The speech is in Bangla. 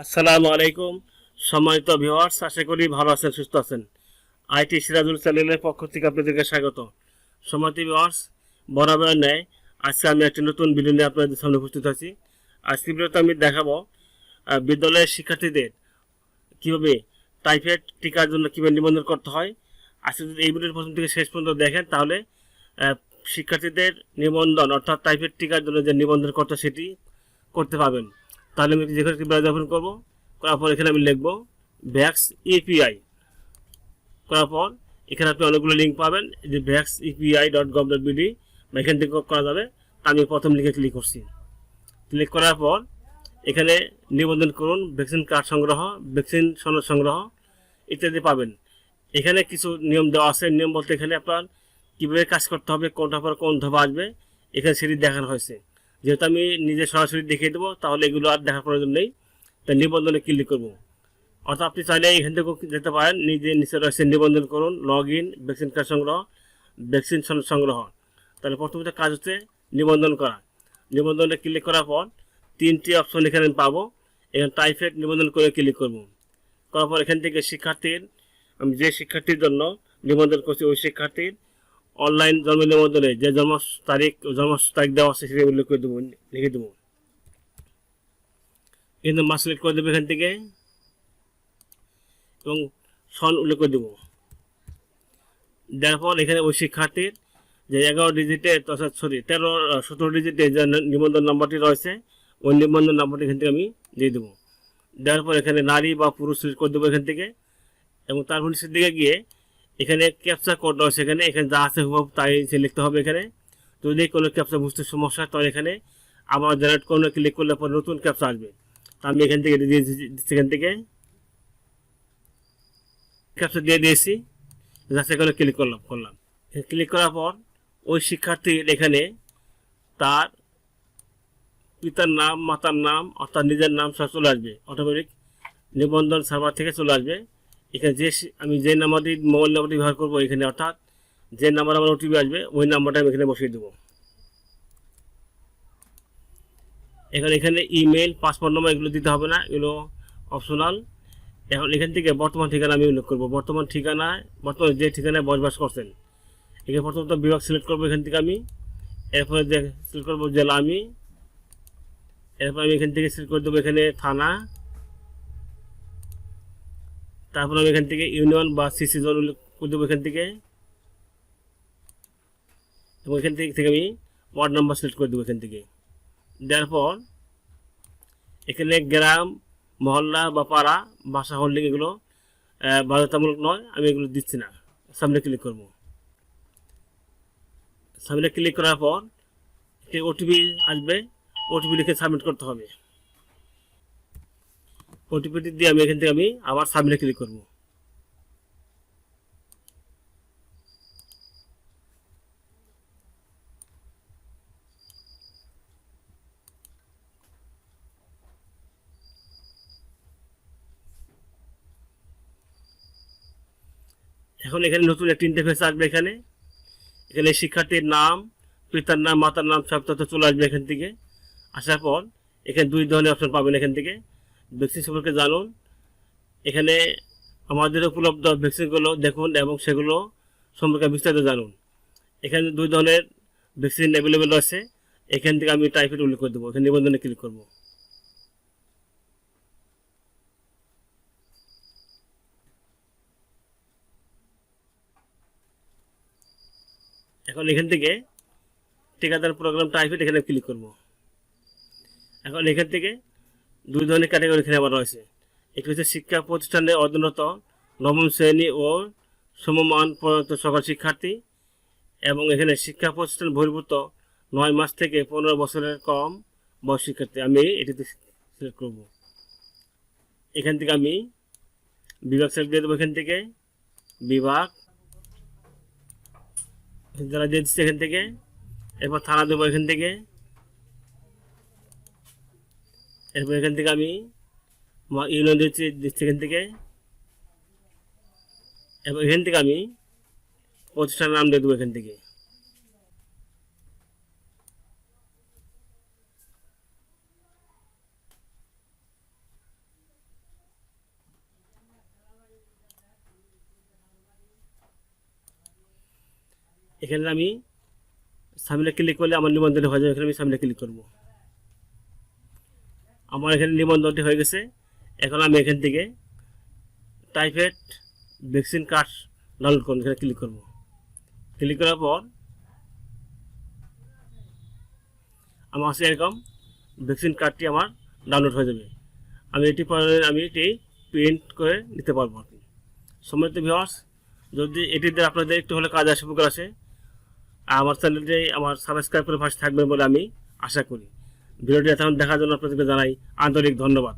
আসসালামু আলাইকুম। সম্মানিত ভিউয়ার্স, আশা করি ভালো আছেন, সুস্থ আছেন। আইটি সিরাজুল চ্যানেলের পক্ষ থেকে আপনাদেরকে স্বাগত। সম্মানিত ভিওয়ার্স বরাবর নেয় আজকে আমি একটি নতুন ভিডিও নিয়ে আপনাদের সামনে উপস্থিত আছি। আজকে ভিডিওতে আমি দেখাবো বিদ্যালয়ের শিক্ষার্থীদের কীভাবে টাইফয়েড টিকার জন্য কীভাবে নিবন্ধন করতে হয়। আজকে যদি এই ভিডিওর প্রথম থেকে শেষ পর্যন্ত দেখেন, তাহলে শিক্ষার্থীদের নিবন্ধন, অর্থাৎ টাইফয়েড টিকার জন্য যে নিবন্ধন করতে সেটি করতে পারবেন। তাহলে আমি যেখানে একটি ব্রাউজার করব, করার পর এখানে আমি লিখব ভ্যাক্স ইপিআই করার পর এখানে আপনি অনেকগুলো লিঙ্ক পাবেন যে vax EPI dot gov dot BD বা এখান থেকে করা যাবে। তা আমি প্রথম লিখে ক্লিক করছি। ক্লিক করার পর এখানে নিবন্ধন করুন ভ্যাকসিন কার্ড সংগ্রহ ভ্যাকসিন সনদ সংগ্রহ ইত্যাদি পাবেন। এখানে কিছু নিয়ম দেওয়া আছে। নিয়ম বলতে এখানে আপনার কীভাবে কাজ করতে হবে, কোনটা পর কোন ধাপা আসবে, এখানে সেটি দেখানো হয়েছে। যেহেতু আমি নিজে সরাসরি দেখিয়ে দেবো, তাহলে এগুলো আর দেখার প্রয়োজন নেই। তাই নিবন্ধনে ক্লিক করব। অর্থাৎ আপনি চাইলে এখান থেকেও যেতে পারেন, নিজে নিচে রয়েছে নিবন্ধন করুন লগ ইন ভ্যাকসিন কার্ড সংগ্রহ ভ্যাকসিন সংগ্রহ। তাহলে প্রথমত কাজ হচ্ছে নিবন্ধন করা। নিবন্ধনে ক্লিক করার পর তিনটি অপশন এখানে পাবো। এখানে টাইফয়েড নিবন্ধন করে ক্লিক করব। করার পর এখান থেকে শিক্ষার্থীর আমি যে শিক্ষার্থীর জন্য নিবন্ধন করছি, ওই শিক্ষার্থীর অনলাইন জন্ম নিবন্ধনে যে জন্ম তারিখ জন্ম তারিখ দেওয়া আছে সেটি উল্লেখ করে দেবো, লিখে দেবো। কিন্তু মাস সিলেক্ট করে দেবো এখান থেকে এবং সন উল্লেখ করে দেবো। দেওয়ার পর এখানে ওই শিক্ষার্থীর যে এগারো ডিজিটের অর্থাৎ সরি তেরো সতেরো ডিজিটের যে নিবন্ধন নাম্বারটি রয়েছে, ওই নিবন্ধন নাম্বারটি এখান থেকে আমি দিয়ে দেবো। দেওয়ার পর এখানে নারী বা পুরুষ সিলেক্ট করে দেবো এখান থেকে এবং তারপর নিচের দিকে গিয়ে এখানে ক্যাপচা কোড রয়েছে এখানে এখানে যা আছে হুব তাই সে লিখতে হবে এখানে। যদি কোনো ক্যাপচা বুঝতে সমস্যা হয়, তাহলে এখানে আবার জেনারেট কোনো ক্লিক করলে পরে নতুন ক্যাপচা আসবে। তা আমি এখান থেকে দিয়ে এখান থেকে ক্যাপচা দিয়ে দিয়েছি। জাস্ট এখানে ক্লিক করলাম করলাম। ক্লিক করার পর ওই শিক্ষার্থীর এখানে তার পিতার নাম, মাতার নাম, অর্থাৎ নিজের নাম সব চলে আসবে। অটোমেটিক নিবন্ধন সার্ভার থেকে চলে আসবে। এখানে যে আমি যে নাম্বারটি মোবাইল নাম্বারটি ব্যবহার করব এখানে, অর্থাৎ যে নাম্বার আমার ওটিপি আসবে, ওই নাম্বারটা আমি এখানে বসিয়ে দেবো। এখানে এখানে ইমেল, পাসপোর্ট নম্বর এগুলো দিতে হবে না, এগুলো অপশনাল। এখন এখান থেকে বর্তমান ঠিকানা আমি উল্লেখ করব। বর্তমান ঠিকানায় বর্তমানে যে ঠিকানায় বসবাস করছেন এখানে প্রথমত বিভাগ সিলেক্ট করব এখান থেকে আমি। এরপরে সিলেক্ট করব জেলা আমি। এরপর আমি এখান থেকে সিলেক্ট করে দেবো এখানে থানা। তারপর আমি এখান থেকে ইউনিয়ন বা সিসি জোন উল্লেখ করে দেবো এখান থেকে। এবং এখান থেকে আমি ওয়ার্ড নাম্বার সিলেক্ট করে দেবো এখান থেকে। দেওয়ার পর এখানে গ্রাম, মহল্লা বা পাড়া, বাসা হোল্ডিং এগুলো বাধ্যতামূলক নয়, আমি এগুলো দিচ্ছি না। সামনে ক্লিক করব। সামনে ক্লিক করার পর ওটিপি আসবে। ওটিপি লিখে সাবমিট করতে হবে। ওটিপিটি দিয়ে আমি এখান থেকে আমি আবার সাবমিটে ক্লিক করব। এখন এখানে নতুন একটি ইন্টারফেস আসবে এখানে। এখানে শিক্ষার্থীর নাম, পিতার নাম, মাতার নাম, সব তথ্য চলে আসবে এখান থেকে। আসার পর এখানে দুই ধরনের অপশন পাবেন এখান থেকে। ভ্যাকসিন সম্পর্কে জানুন। এখানে আমাদের উপলব্ধ ভ্যাকসিনগুলো দেখুন এবং সেগুলো সম্পর্কে বিস্তারিত জানুন। এখানে দুই ধরনের ভ্যাকসিন অ্যাভেলেবেল আছে। এখান থেকে আমি টাইফয়েড উল্লেখ করে দেবো। এখানে নিবন্ধনে ক্লিক করব। এখন এখান থেকে ঠিকাদার প্রোগ্রাম টাইফয়েড এখানে ক্লিক করব। এখন এখান থেকে দুই ধরনের ক্যাটাগরি এখানে আবার রয়েছে একটি হচ্ছে শিক্ষা প্রতিষ্ঠানে অধ্যয়নরত নবম শ্রেণি ও সমমান পর্যন্ত সকল শিক্ষার্থী এবং এখানে শিক্ষা প্রতিষ্ঠান বহির্ভূত নয় মাস থেকে পনেরো বছরের কম বয়স শিক্ষার্থী। আমি এটিতে সিলেক্ট করব। এখান থেকে আমি বিভাগ সিলেক্ট দিয়ে দেবো এখান থেকে। বিভাগ। যারা দিয়ে দিচ্ছে এখান থেকে। এরপর থানা দেবো এখান থেকে। এরপর এখান থেকে আমি ইউনিয়ন দিচ্ছি দিচ্ছি এখান থেকে। এবার এখান থেকে আমি প্রতিষ্ঠানের নাম দিয়ে দেবো এখান থেকে। এখানে আমি সামনে ক্লিক করলে আমার নিবন্ধন হয়ে যাবে, এখানে আমি সামনে ক্লিক করব। আমার এখানে নিবন্ধনটি হয়ে গেছে। এখন আমি এখান থেকে টাইফয়েড ভ্যাকসিন কার্ড ডাউনলোড করুন এখানে ক্লিক করব। ক্লিক করার পর আমার আছে এরকম ভ্যাকসিন কার্ডটি আমার ডাউনলোড হয়ে যাবে। আমি এটি পরে আমি এটি প্রিন্ট করে নিতে পারব আর কি। সম্মানিত ভিওয়ার্স যদি এটি দ্বারা আপনাদের একটু হলে কাজ আসে, উপকার আসে আমার চ্যানেলটি আমার সাবস্ক্রাইব করে পাশে থাকবেন বলে আমি আশা করি। ভিডিওটি এখন দেখার জন্য আপনাদেরকে জানাই আন্তরিক ধন্যবাদ।